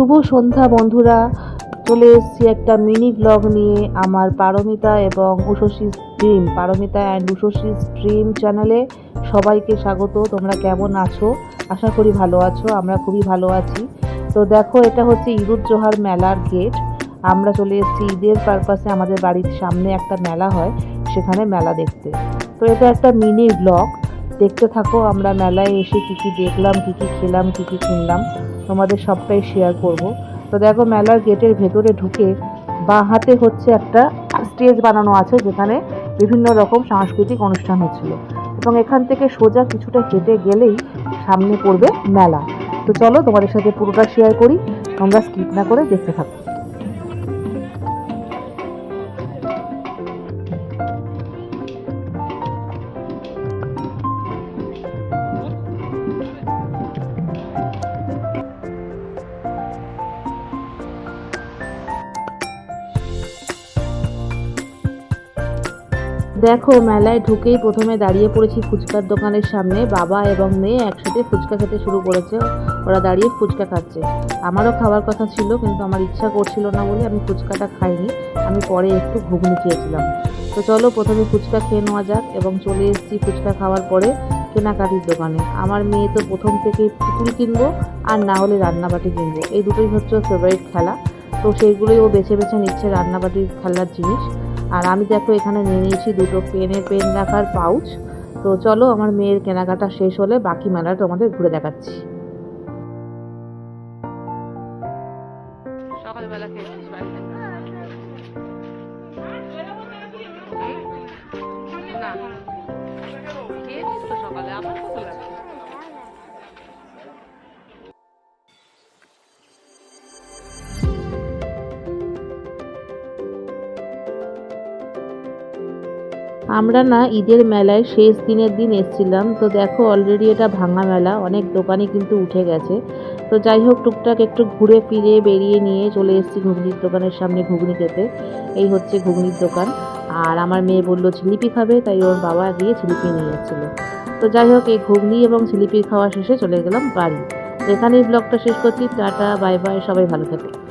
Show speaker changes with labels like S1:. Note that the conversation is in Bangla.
S1: শুভ সন্ধ্যা, বন্ধুরা। চলে এসেছি একটা মিনি ব্লগ নিয়ে আমার পারমিতা এবং Ushoshi stream Paramita and Ushoshi stream চ্যানেলে সবাইকে স্বাগত। তোমরা কেমন আছো? আশা করি ভালো আছো, আমরা খুবই ভালো আছি। তো দেখো, এটা হচ্ছে ইরুজ্জোহার মেলার গেট আমরা চলে এসেছি ঈদের পারপাসে আমাদের বাড়ির সামনে একটা মেলা হয়, সেখানে মেলা দেখতে। তো এটা একটা মিনি ব্লগ দেখতে থাকো, আমরা মেলায় এসে কী কী দেখলাম, কী কী খেলাম, কী কী কিনলাম তোমাদের সবটাই শেয়ার করব। তো দেখো মেলার গেটের ভেতরে ঢুকে বা হাতে হচ্ছে একটা স্টেজ বানানো আছে, যেখানে বিভিন্ন রকম সাংস্কৃতিক অনুষ্ঠান হচ্ছিল। এবং এখান থেকে সোজা কিছুটা হেঁটে গেলেই সামনে পড়বে মেলা। তো চলো তোমাদের সাথে পুরোটা শেয়ার করি, তোমরা স্কিপ না করে দেখতে থাকো। দেখো, মেলায় ঢুকেই প্রথমে দাঁড়িয়ে পড়েছি ফুচকার দোকানের সামনে। বাবা এবং মেয়ে একসাথে ফুচকা খেতে শুরু করেছে। ওরা দাঁড়িয়ে ফুচকা খাচ্ছে। আমারও খাওয়ার কথা ছিল, কিন্তু আমার ইচ্ছা করছিল না বলে আমি ফুচকাটা খাইনি। আমি পরে একটু ঘুগনি খেয়েছিলাম। তো চলো, প্রথমে ফুচকা খেয়ে নেওয়া যাক এবং চলে এসেছি ফুচকা খাওয়ার পরে কেনাকাটির দোকানে। আমার মেয়ে তো প্রথম থেকেই পুতুল কিনবো আর না হলে রান্নাবাটি কিনবো। এই দুটোই হচ্ছে ফেভারিট খেলা। তো সেইগুলোই ও বেছে বেছে নিচ্ছে রান্নাবাটির খেলার জিনিস। আর আমি দেখো এখানে নিয়ে নিয়েছি দুটো পেনের পেন রাখার পাউচ। তো চলো, আমার মেয়ের কেনাকাটা শেষ হলে বাকি মেলাটা তোমাদের ঘুরে দেখাচ্ছি। সকালবেলা খেয়েছিস না, খেয়েছিস তো সকালে? কত লাগে আমরা না ঈদের মেলায় শেষ দিনের দিন এসছিলাম। তো দেখো অলরেডি এটা ভাঙা মেলা, অনেক দোকানে কিন্তু উঠে গেছে। তো যাই হোক, টুকটাক একটু ঘুরে ফিরে বেরিয়ে নিয়ে চলে এসেছি ঘুগনির দোকানের সামনে ঘুগনি খেতে। এই হচ্ছে ঘুগনির দোকান। আর আমার মেয়ে বলল জিলিপি খাবে? তাই ওর বাবা গিয়ে জিলিপি নিয়ে এসেছিল। তো যাই হোক, এই ঘুগনি এবং জিলিপির খাওয়া শেষে চলে গেলাম বাড়ি। এখানেই ব্লগটা শেষ করছি। টাটা বাই বাই সবাই ভালো থেকো